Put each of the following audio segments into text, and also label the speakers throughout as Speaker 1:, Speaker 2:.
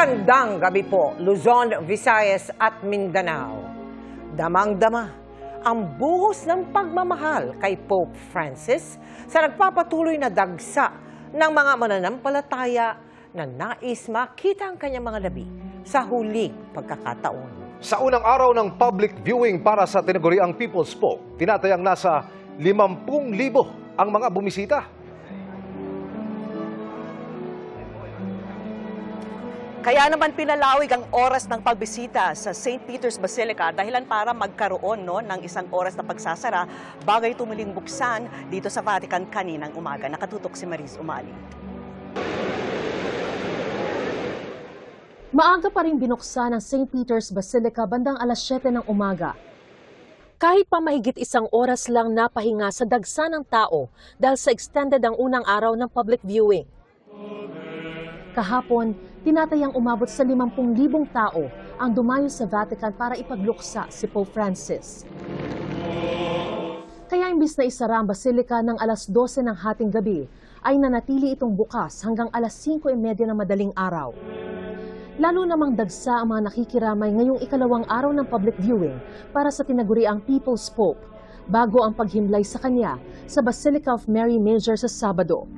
Speaker 1: Magandang gabi po, Luzon, Visayas at Mindanao. Damang-dama ang buhos ng pagmamahal kay Pope Francis sa nagpapatuloy na dagsa ng mga mananampalataya na nais makita ang kanyang mga labi sa huling pagkakataon.
Speaker 2: Sa unang araw ng public viewing para sa tinaguriang People's Pope, tinatayang nasa 50,000 ang mga bumisita.
Speaker 3: Kaya naman pinalawig ang oras ng pagbisita sa St. Peter's Basilica dahilan para magkaroon no, ng isang oras na pagsasara bagay tumuling buksan dito sa Vatican kaninang umaga. Nakatutok si Maris Umali.
Speaker 4: Maaga pa rin binuksan ang St. Peter's Basilica bandang alas 7 ng umaga. Kahit pa mahigit isang oras lang napahinga sa dagsa ng tao dahil sa extended ang unang araw ng public viewing. Kahapon, tinatayang umabot sa 50,000 tao ang dumayo sa Vatican para ipagluksa si Pope Francis. Kaya imbis na isara ang basilika ng alas 12 ng hating gabi, ay nanatili itong bukas hanggang alas 5.30 ng madaling araw. Lalo namang dagsa ang mga nakikiramay ngayong ikalawang araw ng public viewing para sa tinaguriang People's Pope bago ang paghimlay sa kanya sa Basilica of Mary Major sa Sabado.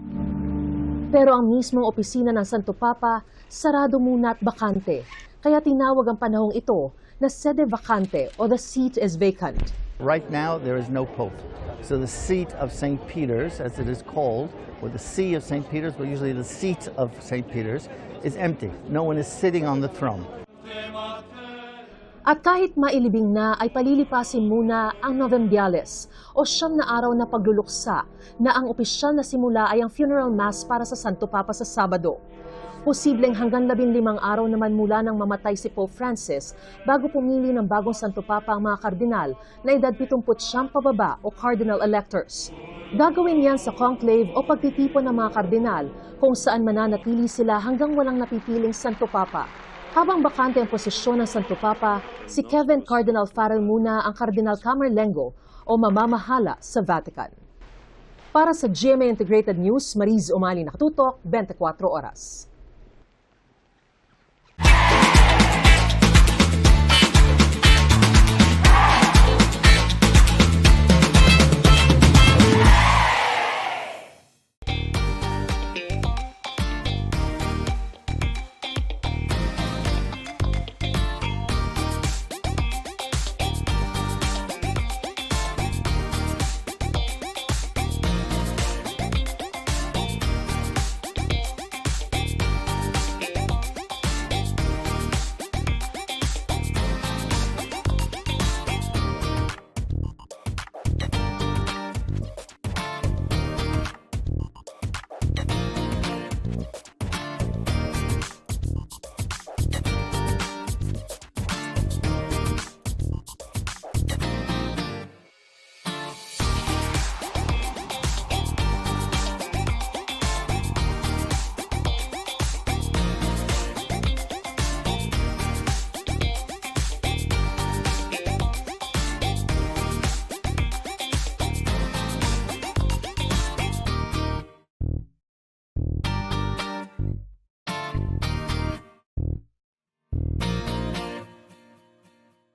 Speaker 4: Pero ang mismong opisina ng Santo Papa sarado muna at bakante, kaya tinawag ang panahong ito na sede vacante o the seat is vacant.
Speaker 5: Right now, there is no pope. So the seat of St. Peter's, as it is called, or the see of St. Peter's, but usually the seat of St. Peter's, is empty. No one is sitting on the throne.
Speaker 4: At kahit mailibing na ay palilipasin muna ang Novembiales o siyam na araw na pagluluksa na ang opisyal na simula ay ang funeral mass para sa Santo Papa sa Sabado. Posibleng hanggang labing limang araw naman mula nang mamatay si Pope Francis bago pumili ng bagong Santo Papa ang mga kardinal na edad 70 pababa o cardinal electors. Gagawin yan sa conclave o pagtitipon ng mga kardinal kung saan mananatili sila hanggang walang napipiling Santo Papa. Habang bakante ang posisyon ng Santo Papa, si Kevin Cardinal Farrell muna ang Cardinal Camerlengo o mamamahala sa Vatican. Para sa GMA Integrated News, Mariz Umali nakatutok, 24 oras. Amen.